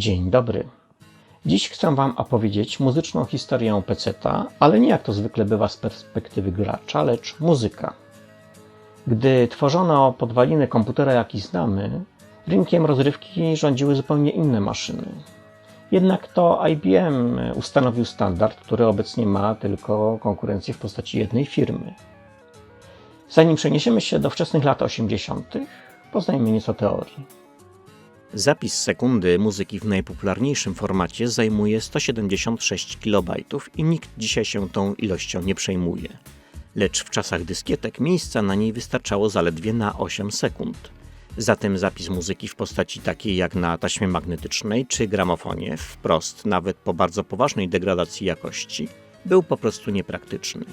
Dzień dobry. Dziś chcę Wam opowiedzieć muzyczną historię peceta, ale nie jak to zwykle bywa z perspektywy gracza, lecz muzyka. Gdy tworzono podwaliny komputera, jaki znamy, rynkiem rozrywki rządziły zupełnie inne maszyny. Jednak to IBM ustanowił standard, który obecnie ma tylko konkurencję w postaci jednej firmy. Zanim przeniesiemy się do wczesnych lat 80., poznajmy nieco teorii. Zapis sekundy muzyki w najpopularniejszym formacie zajmuje 176 KB i nikt dzisiaj się tą ilością nie przejmuje. Lecz w czasach dyskietek miejsca na niej wystarczało zaledwie na 8 sekund. Zatem zapis muzyki w postaci takiej jak na taśmie magnetycznej czy gramofonie, wprost nawet po bardzo poważnej degradacji jakości, był po prostu niepraktyczny.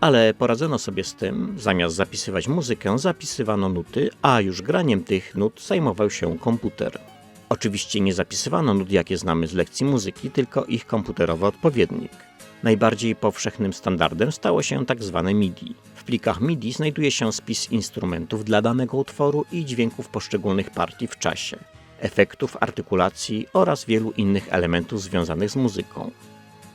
Ale poradzono sobie z tym, zamiast zapisywać muzykę, zapisywano nuty, a już graniem tych nut zajmował się komputer. Oczywiście nie zapisywano nut, jakie znamy z lekcji muzyki, tylko ich komputerowy odpowiednik. Najbardziej powszechnym standardem stało się tak zwane MIDI. W plikach MIDI znajduje się spis instrumentów dla danego utworu i dźwięków poszczególnych partii w czasie, efektów, artykulacji oraz wielu innych elementów związanych z muzyką.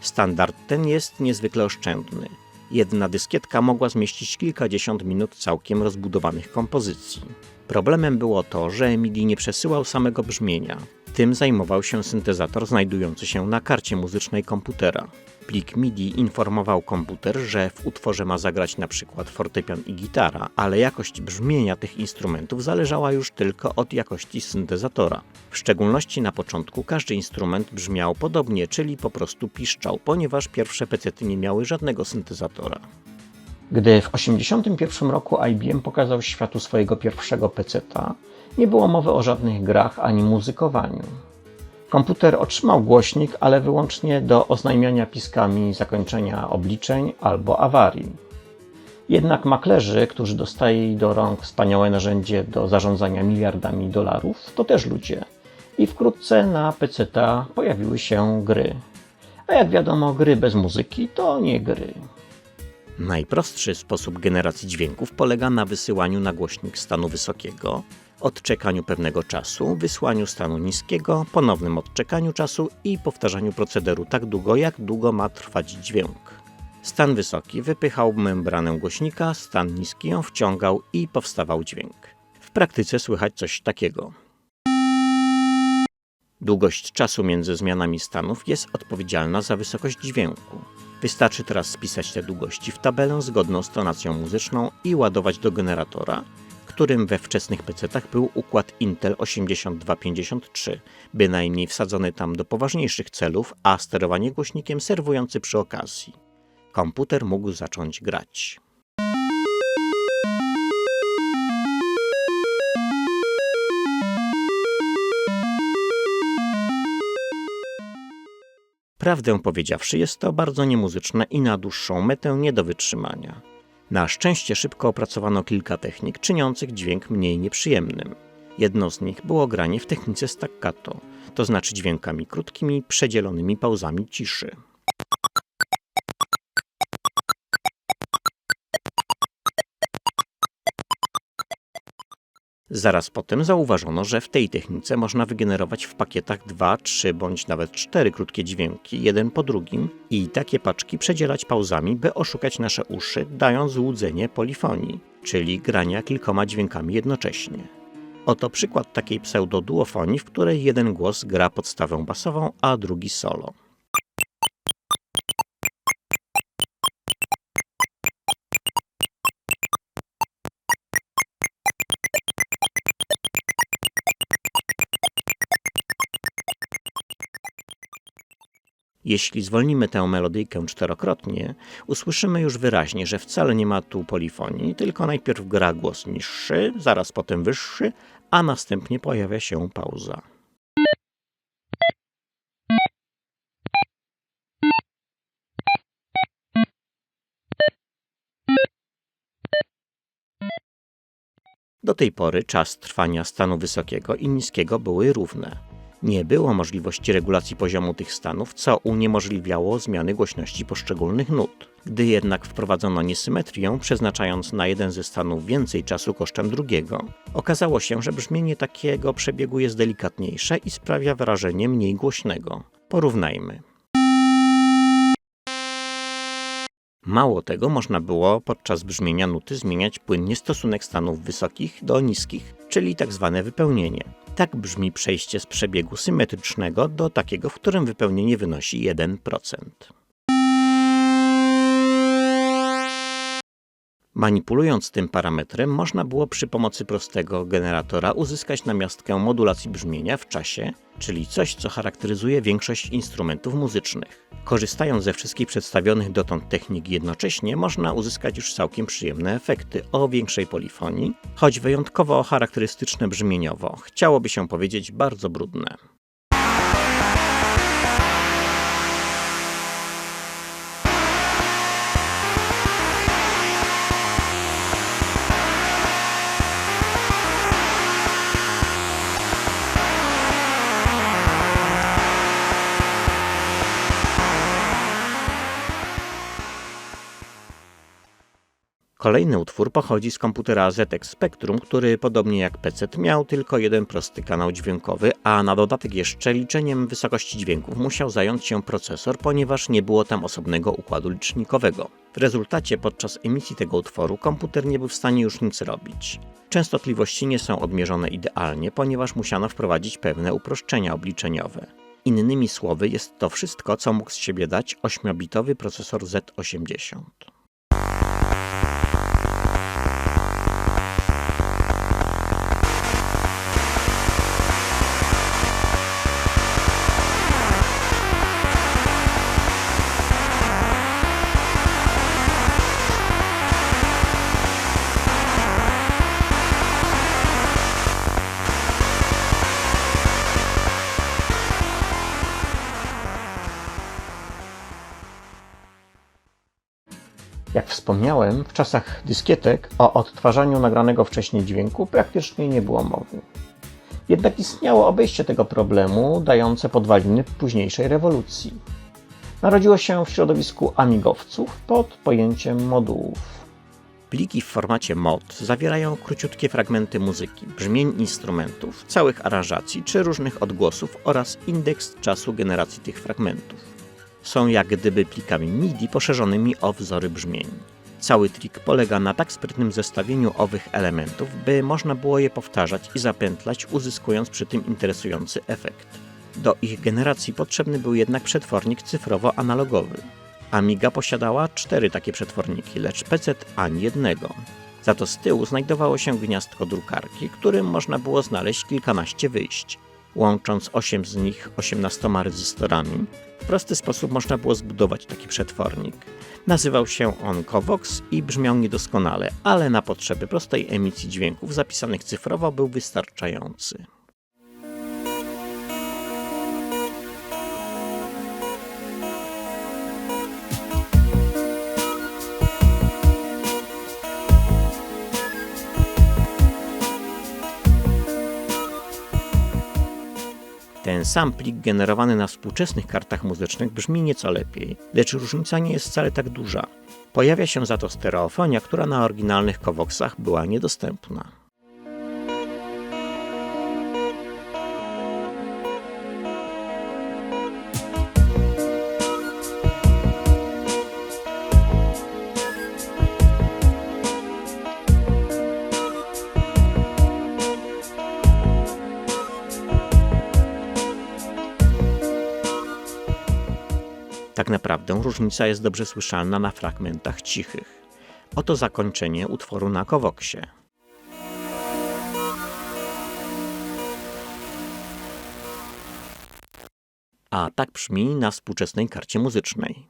Standard ten jest niezwykle oszczędny. Jedna dyskietka mogła zmieścić kilkadziesiąt minut całkiem rozbudowanych kompozycji. Problemem było to, że MIDI nie przesyłał samego brzmienia. Tym zajmował się syntezator znajdujący się na karcie muzycznej komputera. Plik MIDI informował komputer, że w utworze ma zagrać przykład fortepian i gitara, ale jakość brzmienia tych instrumentów zależała już tylko od jakości syntezatora. W szczególności na początku każdy instrument brzmiał podobnie, czyli po prostu piszczał, ponieważ pierwsze pecety nie miały żadnego syntezatora. Gdy w 1981 roku IBM pokazał światu swojego pierwszego peceta, nie było mowy o żadnych grach ani muzykowaniu. Komputer otrzymał głośnik, ale wyłącznie do oznajmiania piskami zakończenia obliczeń albo awarii. Jednak maklerzy, którzy dostali do rąk wspaniałe narzędzie do zarządzania miliardami dolarów, to też ludzie. I wkrótce na PC-ta pojawiły się gry. A jak wiadomo, gry bez muzyki to nie gry. Najprostszy sposób generacji dźwięków polega na wysyłaniu na głośnik stanu wysokiego, odczekaniu pewnego czasu, wysłaniu stanu niskiego, ponownym odczekaniu czasu i powtarzaniu procederu tak długo, jak długo ma trwać dźwięk. Stan wysoki wypychał membranę głośnika, stan niski ją wciągał i powstawał dźwięk. W praktyce słychać coś takiego. Długość czasu między zmianami stanów jest odpowiedzialna za wysokość dźwięku. Wystarczy teraz spisać te długości w tabelę zgodną z tonacją muzyczną i ładować do generatora, którym we wczesnych PC-tach był układ Intel 8253, bynajmniej wsadzony tam do poważniejszych celów, a sterowanie głośnikiem serwujący przy okazji. Komputer mógł zacząć grać. Prawdę powiedziawszy, jest to bardzo niemuzyczne i na dłuższą metę nie do wytrzymania. Na szczęście szybko opracowano kilka technik czyniących dźwięk mniej nieprzyjemnym. Jedną z nich było granie w technice staccato, to znaczy dźwiękami krótkimi, przedzielonymi pauzami ciszy. Zaraz potem zauważono, że w tej technice można wygenerować w pakietach 2, 3 bądź nawet 4 krótkie dźwięki, jeden po drugim, i takie paczki przedzielać pauzami, by oszukać nasze uszy, dając złudzenie polifonii, czyli grania kilkoma dźwiękami jednocześnie. Oto przykład takiej pseudoduofonii, w której jeden głos gra podstawę basową, a drugi solo. Jeśli zwolnimy tę melodyjkę czterokrotnie, usłyszymy już wyraźnie, że wcale nie ma tu polifonii, tylko najpierw gra głos niższy, zaraz potem wyższy, a następnie pojawia się pauza. Do tej pory czas trwania stanu wysokiego i niskiego były równe. Nie było możliwości regulacji poziomu tych stanów, co uniemożliwiało zmiany głośności poszczególnych nut. Gdy jednak wprowadzono niesymetrię, przeznaczając na jeden ze stanów więcej czasu kosztem drugiego, okazało się, że brzmienie takiego przebiegu jest delikatniejsze i sprawia wrażenie mniej głośnego. Porównajmy. Mało tego, można było podczas brzmienia nuty zmieniać płynnie stosunek stanów wysokich do niskich, czyli tak zwane wypełnienie. Tak brzmi przejście z przebiegu symetrycznego do takiego, w którym wypełnienie wynosi 1%. Manipulując tym parametrem, można było przy pomocy prostego generatora uzyskać namiastkę modulacji brzmienia w czasie, czyli coś, co charakteryzuje większość instrumentów muzycznych. Korzystając ze wszystkich przedstawionych dotąd technik jednocześnie, można uzyskać już całkiem przyjemne efekty o większej polifonii, choć wyjątkowo charakterystyczne brzmieniowo, chciałoby się powiedzieć bardzo brudne. Kolejny utwór pochodzi z komputera ZX Spectrum, który podobnie jak PC miał tylko jeden prosty kanał dźwiękowy, a na dodatek jeszcze liczeniem wysokości dźwięków musiał zająć się procesor, ponieważ nie było tam osobnego układu licznikowego. W rezultacie podczas emisji tego utworu komputer nie był w stanie już nic robić. Częstotliwości nie są odmierzone idealnie, ponieważ musiano wprowadzić pewne uproszczenia obliczeniowe. Innymi słowy, jest to wszystko, co mógł z siebie dać 8-bitowy procesor Z80. Wspomniałem, w czasach dyskietek o odtwarzaniu nagranego wcześniej dźwięku praktycznie nie było mowy. Jednak istniało obejście tego problemu, dające podwaliny późniejszej rewolucji. Narodziło się w środowisku amigowców pod pojęciem modułów. Pliki w formacie MOD zawierają króciutkie fragmenty muzyki, brzmień instrumentów, całych aranżacji czy różnych odgłosów oraz indeks czasu generacji tych fragmentów. Są jak gdyby plikami MIDI poszerzonymi o wzory brzmień. Cały trik polega na tak sprytnym zestawieniu owych elementów, by można było je powtarzać i zapętlać, uzyskując przy tym interesujący efekt. Do ich generacji potrzebny był jednak przetwornik cyfrowo-analogowy. Amiga posiadała cztery takie przetworniki, lecz PC ani jednego. Za to z tyłu znajdowało się gniazdko drukarki, którym można było znaleźć kilkanaście wyjść. Łącząc 8 z nich 18 rezystorami, w prosty sposób można było zbudować taki przetwornik. Nazywał się on Covox i brzmiał niedoskonale, ale na potrzeby prostej emisji dźwięków zapisanych cyfrowo był wystarczający. Ten sam plik generowany na współczesnych kartach muzycznych brzmi nieco lepiej, lecz różnica nie jest wcale tak duża. Pojawia się za to stereofonia, która na oryginalnych Covoxach była niedostępna. Tak naprawdę różnica jest dobrze słyszalna na fragmentach cichych. Oto zakończenie utworu na Kowoksie. A tak brzmi na współczesnej karcie muzycznej.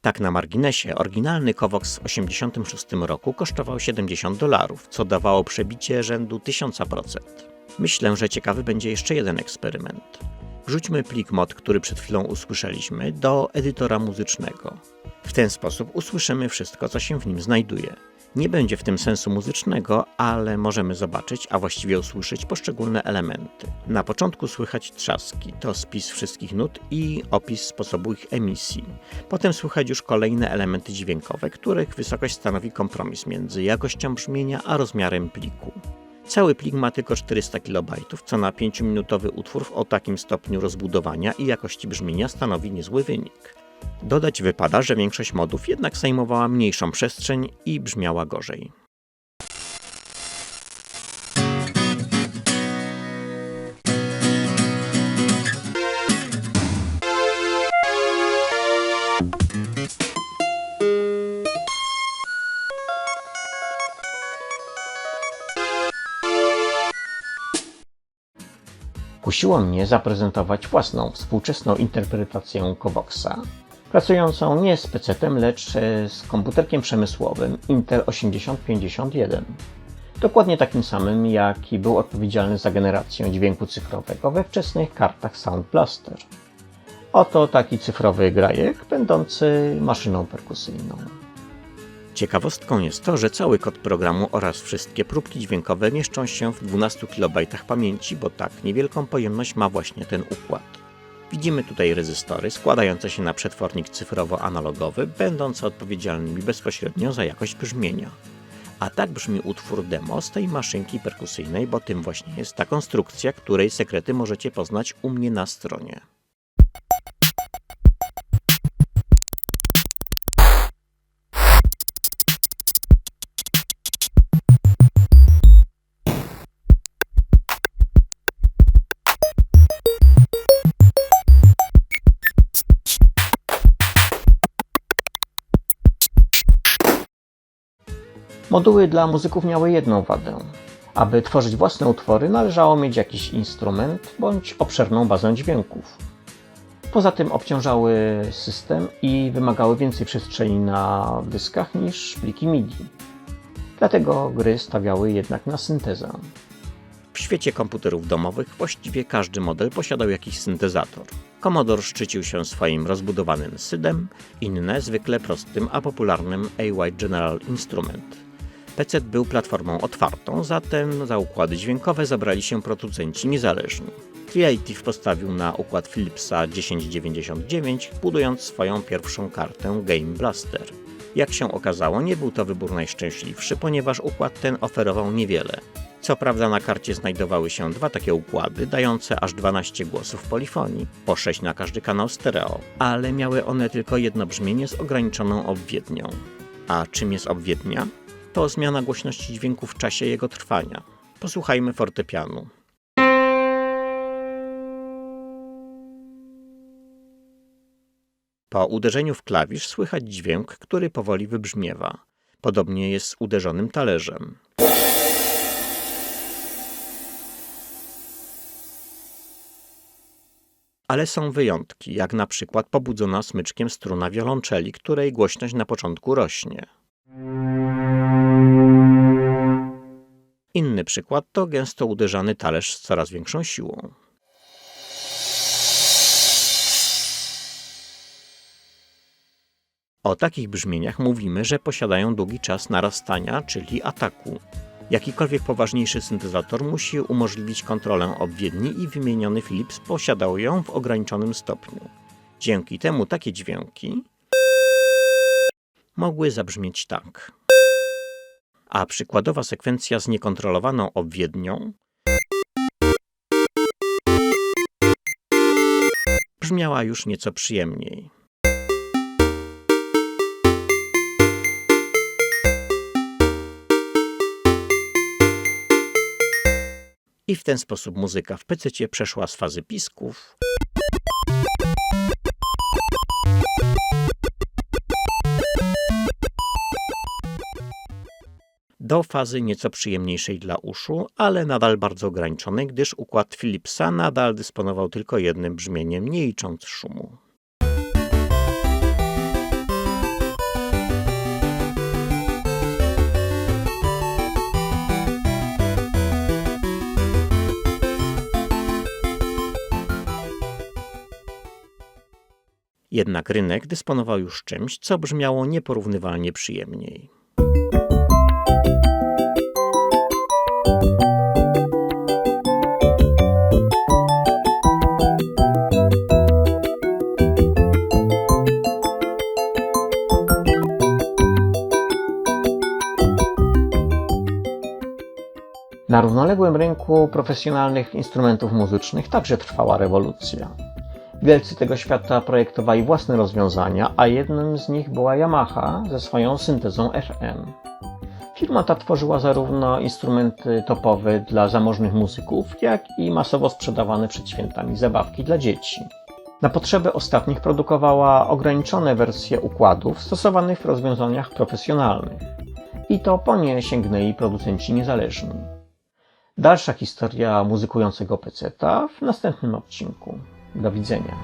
Tak na marginesie, oryginalny Kovox w 1986 roku kosztował 70 dolarów, co dawało przebicie rzędu 1000%. Myślę, że ciekawy będzie jeszcze jeden eksperyment. Wrzućmy plik mod, który przed chwilą usłyszeliśmy, do edytora muzycznego. W ten sposób usłyszymy wszystko, co się w nim znajduje. Nie będzie w tym sensu muzycznego, ale możemy zobaczyć, a właściwie usłyszeć poszczególne elementy. Na początku słychać trzaski, to spis wszystkich nut i opis sposobu ich emisji. Potem słychać już kolejne elementy dźwiękowe, których wysokość stanowi kompromis między jakością brzmienia a rozmiarem pliku. Cały plik ma tylko 400 KB, co na 5-minutowy utwór o takim stopniu rozbudowania i jakości brzmienia stanowi niezły wynik. Dodać wypada, że większość modów jednak zajmowała mniejszą przestrzeń i brzmiała gorzej. Kusiło mnie zaprezentować własną, współczesną interpretację Kovoxa, pracującą nie z PC-tem, lecz e, z komputerkiem przemysłowym Intel 8051. Dokładnie takim samym, jaki był odpowiedzialny za generację dźwięku cyfrowego we wczesnych kartach Sound Blaster. Oto taki cyfrowy grajek, będący maszyną perkusyjną. Ciekawostką jest to, że cały kod programu oraz wszystkie próbki dźwiękowe mieszczą się w 12 KB pamięci, bo tak niewielką pojemność ma właśnie ten układ. Widzimy tutaj rezystory składające się na przetwornik cyfrowo-analogowy, będące odpowiedzialnymi bezpośrednio za jakość brzmienia. A tak brzmi utwór demo z tej maszynki perkusyjnej, bo tym właśnie jest ta konstrukcja, której sekrety możecie poznać u mnie na stronie. Moduły dla muzyków miały jedną wadę. Aby tworzyć własne utwory, należało mieć jakiś instrument bądź obszerną bazę dźwięków. Poza tym obciążały system i wymagały więcej przestrzeni na dyskach niż pliki MIDI. Dlatego gry stawiały jednak na syntezę. W świecie komputerów domowych właściwie każdy model posiadał jakiś syntezator. Commodore szczycił się swoim rozbudowanym SYDem, inne zwykle prostym a popularnym AY General Instrument. PC był platformą otwartą, zatem za układy dźwiękowe zabrali się producenci niezależni. Creative postawił na układ Philipsa 1099, budując swoją pierwszą kartę Game Blaster. Jak się okazało, nie był to wybór najszczęśliwszy, ponieważ układ ten oferował niewiele. Co prawda na karcie znajdowały się dwa takie układy, dające aż 12 głosów polifonii, po 6 na każdy kanał stereo, ale miały one tylko jedno brzmienie z ograniczoną obwiednią. A czym jest obwiednia? To zmiana głośności dźwięku w czasie jego trwania. Posłuchajmy fortepianu. Po uderzeniu w klawisz słychać dźwięk, który powoli wybrzmiewa. Podobnie jest z uderzonym talerzem. Ale są wyjątki, jak na przykład pobudzona smyczkiem struna wiolonczeli, której głośność na początku rośnie. Inny przykład to gęsto uderzany talerz z coraz większą siłą. O takich brzmieniach mówimy, że posiadają długi czas narastania, czyli ataku. Jakikolwiek poważniejszy syntezator musi umożliwić kontrolę obwiedni i wymieniony Philips posiadał ją w ograniczonym stopniu. Dzięki temu takie dźwięki mogły zabrzmieć tak. A przykładowa sekwencja z niekontrolowaną obwiednią brzmiała już nieco przyjemniej. I w ten sposób muzyka w pececie przeszła z fazy pisków do fazy nieco przyjemniejszej dla uszu, ale nadal bardzo ograniczonej, gdyż układ Philipsa nadal dysponował tylko jednym brzmieniem, nie licząc szumu. Jednak rynek dysponował już czymś, co brzmiało nieporównywalnie przyjemniej. Równoległym rynku profesjonalnych instrumentów muzycznych także trwała rewolucja. Wielcy tego świata projektowali własne rozwiązania, a jednym z nich była Yamaha ze swoją syntezą FM. Firma ta tworzyła zarówno instrumenty topowe dla zamożnych muzyków, jak i masowo sprzedawane przed świętami zabawki dla dzieci. Na potrzeby ostatnich produkowała ograniczone wersje układów stosowanych w rozwiązaniach profesjonalnych. I to po nie sięgnęli producenci niezależni. Dalsza historia muzykującego peceta w następnym odcinku. Do widzenia.